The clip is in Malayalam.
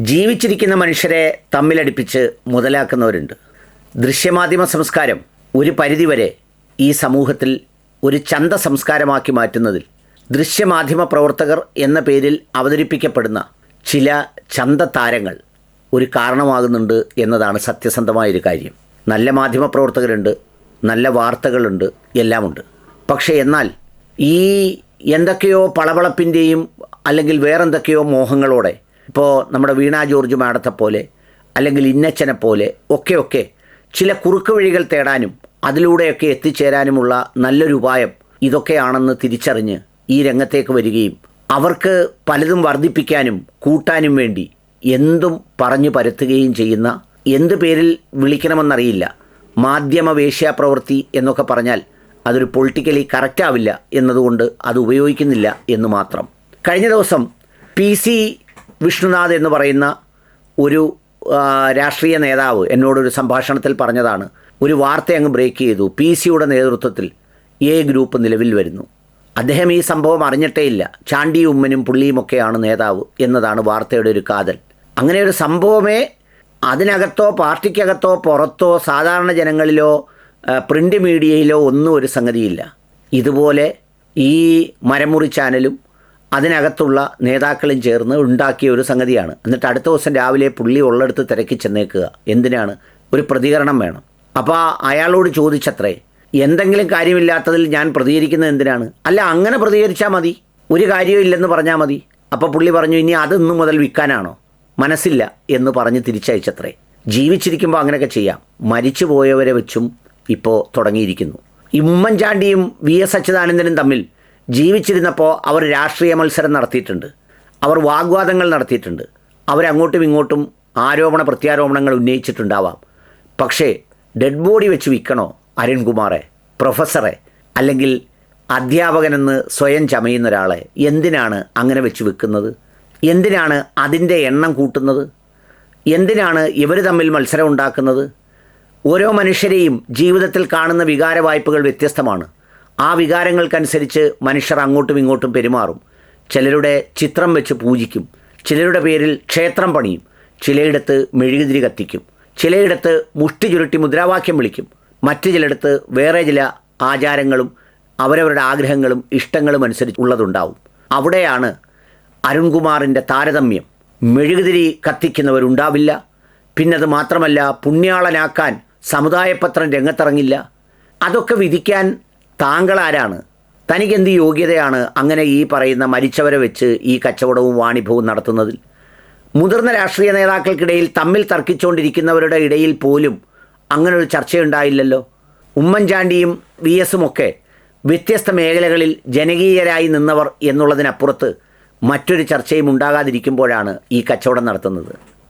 ജീവിച്ചിരിക്കുന്ന മനുഷ്യരെ തമ്മിലടിപ്പിച്ച് മുതലാക്കുന്നവരുണ്ട്. ദൃശ്യമാധ്യമ സംസ്കാരം ഒരു പരിധിവരെ ഈ സമൂഹത്തിൽ ഒരു ചന്ത സംസ്കാരമാക്കി മാറ്റുന്നതിൽ ദൃശ്യമാധ്യമ പ്രവർത്തകർ എന്ന പേരിൽ അവതരിപ്പിക്കപ്പെടുന്ന ചില ചന്ത താരങ്ങൾ ഒരു കാരണമാകുന്നുണ്ട് എന്നതാണ് സത്യസന്ധമായൊരു കാര്യം. നല്ല മാധ്യമ പ്രവർത്തകരുണ്ട് നല്ല വാർത്തകളുണ്ട് എല്ലാമുണ്ട്. പക്ഷേ എന്നാൽ ഈ എന്തൊക്കെയോ പളവളപ്പിന്റെയും അല്ലെങ്കിൽ വേറെന്തൊക്കെയോ മോഹങ്ങളോടെ ഇപ്പോൾ നമ്മുടെ വീണ ജോർജ് മാഡത്തെ പോലെ അല്ലെങ്കിൽ ഇന്നച്ചനെ പോലെ ഒക്കെ ഒക്കെ ചില കുറുക്ക് വഴികൾ തേടാനും അതിലൂടെയൊക്കെ എത്തിച്ചേരാനുമുള്ള നല്ലൊരു ഉപായം ഇതൊക്കെയാണെന്ന് തിരിച്ചറിഞ്ഞ് ഈ രംഗത്തേക്ക് വരികയും അവർക്ക് പലതും വർദ്ധിപ്പിക്കാനും കൂട്ടാനും വേണ്ടി എന്തും പറഞ്ഞു പരത്തുകയും ചെയ്യുന്ന എന്ത് പേരിൽ വിളിക്കണമെന്നറിയില്ല. മാധ്യമ വേശ്യാപ്രവൃത്തി എന്നൊക്കെ പറഞ്ഞാൽ അതൊരു പൊളിറ്റിക്കലി കറക്റ്റ് ആവില്ല എന്നതുകൊണ്ട് അത് ഉപയോഗിക്കുന്നില്ല എന്ന് മാത്രം. കഴിഞ്ഞ ദിവസം പി സി വിഷ്ണുനാഥ് എന്ന് പറയുന്ന ഒരു രാഷ്ട്രീയ നേതാവ് എന്നോടൊരു സംഭാഷണത്തിൽ പറഞ്ഞതാണ്. ഒരു വാർത്ത അങ്ങ് ബ്രേക്ക് ചെയ്തു. പി സിയുടെ നേതൃത്വത്തിൽ എ ഗ്രൂപ്പ് നിലവിൽ വരുന്നു. അദ്ദേഹം ഈ സംഭവം അറിഞ്ഞിട്ടേ ഇല്ല ചാണ്ടി ഉമ്മനും പുള്ളിയുമൊക്കെയാണ് നേതാവ് എന്നതാണ് വാർത്തയുടെ ഒരു കാതൽ. അങ്ങനെ ഒരു സംഭവമേ അതിനകത്തോ പാർട്ടിക്കകത്തോ പുറത്തോ സാധാരണ ജനങ്ങളിലോ പ്രിന്റ് മീഡിയയിലോ ഒന്നും ഒരു സംഗതിയില്ല. ഇതുപോലെ ഈ മരമുറി ചാനലും അതിനകത്തുള്ള നേതാക്കളും ചേർന്ന് ഉണ്ടാക്കിയ ഒരു സംഗതിയാണ്. എന്നിട്ട് അടുത്ത ദിവസം രാവിലെ പുള്ളി ഉള്ളെടുത്ത് തിരക്കി ചെന്നേക്കുക. എന്തിനാണ്? ഒരു പ്രതികരണം വേണം. അപ്പോൾ അയാളോട് ചോദിച്ചത്രേ എന്തെങ്കിലും കാര്യമില്ലാത്തതിൽ ഞാൻ പ്രതികരിക്കുന്നത് എന്തിനാണ്? അല്ല അങ്ങനെ പ്രതികരിച്ചാൽ മതി. ഒരു കാര്യവും ഇല്ലെന്ന് പറഞ്ഞാൽ മതി. അപ്പോൾ പുള്ളി പറഞ്ഞു ഇനി അത് ഇന്നു മുതൽ വിൽക്കാനാണോ? മനസ്സില്ല എന്ന് പറഞ്ഞ് തിരിച്ചയച്ചത്രേ. ജീവിച്ചിരിക്കുമ്പോൾ അങ്ങനെയൊക്കെ ചെയ്യാം. മരിച്ചു പോയവരെ വെച്ചും ഇപ്പോൾ തുടങ്ങിയിരിക്കുന്നു. ഉമ്മൻചാണ്ടിയും വി എസ് അച്യുതാനന്ദനും തമ്മിൽ ജീവിച്ചിരുന്നപ്പോൾ അവർ രാഷ്ട്രീയ മത്സരം നടത്തിയിട്ടുണ്ട്. അവർ വാഗ്വാദങ്ങൾ നടത്തിയിട്ടുണ്ട്. അവരങ്ങോട്ടും ഇങ്ങോട്ടും ആരോപണ പ്രത്യാരോപണങ്ങൾ ഉന്നയിച്ചിട്ടുണ്ടാവാം. പക്ഷേ ഡെഡ് ബോഡി വെച്ച് വിൽക്കണോ അരുൺകുമാറെ പ്രൊഫസറെ അല്ലെങ്കിൽ അധ്യാപകനെന്ന് സ്വയം ചമയുന്ന ഒരാളെ എന്തിനാണ് അങ്ങനെ വെച്ച് വെക്കുന്നത് എന്തിനാണ് അതിന്റെ എണ്ണം കൂട്ടുന്നത്? എന്തിനാണ് ഇവർ തമ്മിൽ മത്സരം ഉണ്ടാക്കുന്നത്? ഓരോ മനുഷ്യരെയും ജീവിതത്തിൽ കാണുന്ന വികാര വായ്പകൾ വ്യത്യസ്തമാണ്. ആ വികാരങ്ങൾക്കനുസരിച്ച് മനുഷ്യർ അങ്ങോട്ടും ഇങ്ങോട്ടും പെരുമാറും. ചിലരുടെ ചിത്രം വെച്ച് പൂജിക്കും. ചിലരുടെ പേരിൽ ക്ഷേത്രം പണിയും. ചിലയിടത്ത് മെഴുകുതിരി കത്തിക്കും. ചിലയിടത്ത് മുഷ്ടി ചുരുട്ടി മുദ്രാവാക്യം വിളിക്കും. മറ്റു ചിലയിടത്ത് വേറെ ചില ആചാരങ്ങളും അവരവരുടെ ആഗ്രഹങ്ങളും ഇഷ്ടങ്ങളും അനുസരിച്ച് ഉള്ളതുണ്ടാവും. അവിടെയാണ് അരുൺകുമാറിന്റെ താരതമ്യം. മെഴുകുതിരി കത്തിക്കുന്നവരുണ്ടാവില്ല. പിന്നത് മാത്രമല്ല പുണ്യാളനാക്കാൻ സമുദായപത്രം രംഗത്തിറങ്ങില്ല. അതൊക്കെ വിധിക്കാൻ താങ്കളാരാണ്? തനിക്കെന്ത് യോഗ്യതയാണ് അങ്ങനെ ഈ പറയുന്ന മരിച്ചവരെ വെച്ച് ഈ കച്ചവടവും വാണിഭവും നടത്തുന്നതിൽ? മുതിർന്ന രാഷ്ട്രീയ നേതാക്കൾക്കിടയിൽ തമ്മിൽ തർക്കിച്ചുകൊണ്ടിരിക്കുന്നവരുടെ ഇടയിൽ പോലും അങ്ങനെ ഒരു ചർച്ചയുണ്ടായില്ലല്ലോ. ഉമ്മൻചാണ്ടിയും വി എസും ഒക്കെ വ്യത്യസ്ത മേഖലകളിൽ ജനകീയരായി നിന്നവർ എന്നുള്ളതിനപ്പുറത്ത് മറ്റൊരു ചർച്ചയും ഉണ്ടാകാതിരിക്കുമ്പോഴാണ് ഈ കച്ചവടം നടത്തുന്നത്.